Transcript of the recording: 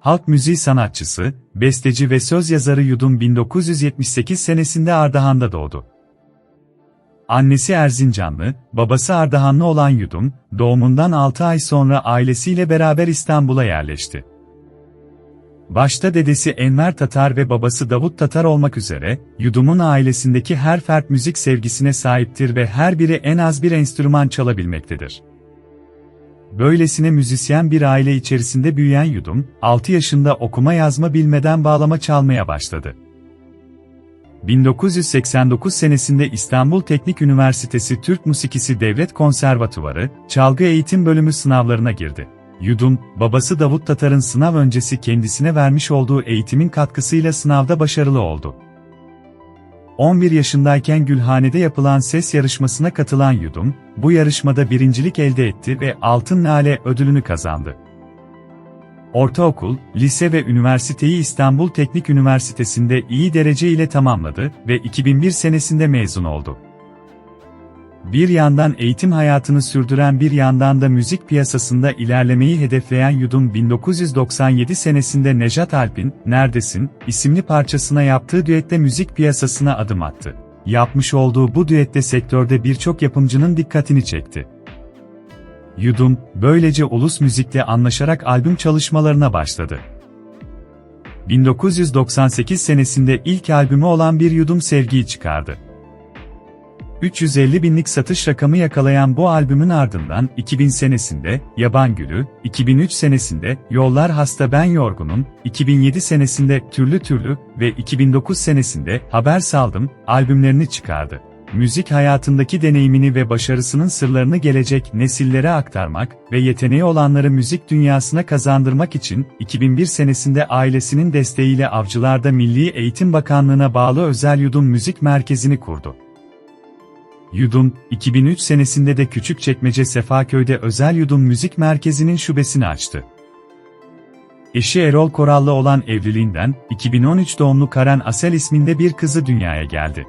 halk müziği sanatçısı, besteci ve söz yazarı Yudum 1978 senesinde Ardahan'da doğdu. Annesi Erzincanlı, babası Ardahanlı olan Yudum, doğumundan 6 ay sonra ailesiyle beraber İstanbul'a yerleşti. Başta dedesi Enver Tatar ve babası Davut Tatar olmak üzere, Yudum'un ailesindeki her fert müzik sevgisine sahiptir ve her biri en az bir enstrüman çalabilmektedir. Böylesine müzisyen bir aile içerisinde büyüyen Yudum, 6 yaşında okuma yazma bilmeden bağlama çalmaya başladı. 1989 senesinde İstanbul Teknik Üniversitesi Türk Musikisi Devlet Konservatuvarı, Çalgı Eğitim Bölümü sınavlarına girdi. Yudum, babası Davut Tatar'ın sınav öncesi kendisine vermiş olduğu eğitimin katkısıyla sınavda başarılı oldu. 11 yaşındayken Gülhane'de yapılan ses yarışmasına katılan Yudum, bu yarışmada birincilik elde etti ve Altın Lale ödülünü kazandı. Ortaokul, lise ve üniversiteyi İstanbul Teknik Üniversitesi'nde iyi derece ile tamamladı ve 2001 senesinde mezun oldu. Bir yandan eğitim hayatını sürdüren bir yandan da müzik piyasasında ilerlemeyi hedefleyen Yudum 1997 senesinde Nejat Alp'in Neredesin isimli parçasına yaptığı düette müzik piyasasına adım attı. Yapmış olduğu bu düette sektörde birçok yapımcının dikkatini çekti. Yudum, böylece Ulus Müzik'le anlaşarak albüm çalışmalarına başladı. 1998 senesinde ilk albümü olan Bir Yudum Sevgi'yi çıkardı. 350 binlik satış rakamı yakalayan bu albümün ardından 2000 senesinde Yaban Gülü, 2003 senesinde Yollar Hasta Ben Yorgunum, 2007 senesinde Türlü Türlü ve 2009 senesinde Haber Saldım albümlerini çıkardı. Müzik hayatındaki deneyimini ve başarısının sırlarını gelecek nesillere aktarmak ve yeteneği olanları müzik dünyasına kazandırmak için 2001 senesinde ailesinin desteğiyle Avcılar'da Milli Eğitim Bakanlığı'na bağlı Özel Yudum Müzik Merkezi'ni kurdu. Yudum, 2003 senesinde de Küçükçekmece Sefaköy'de Özel Yudum Müzik Merkezi'nin şubesini açtı. Eşi Erol Korallı olan evliliğinden, 2013 doğumlu Karen Asel isminde bir kızı dünyaya geldi.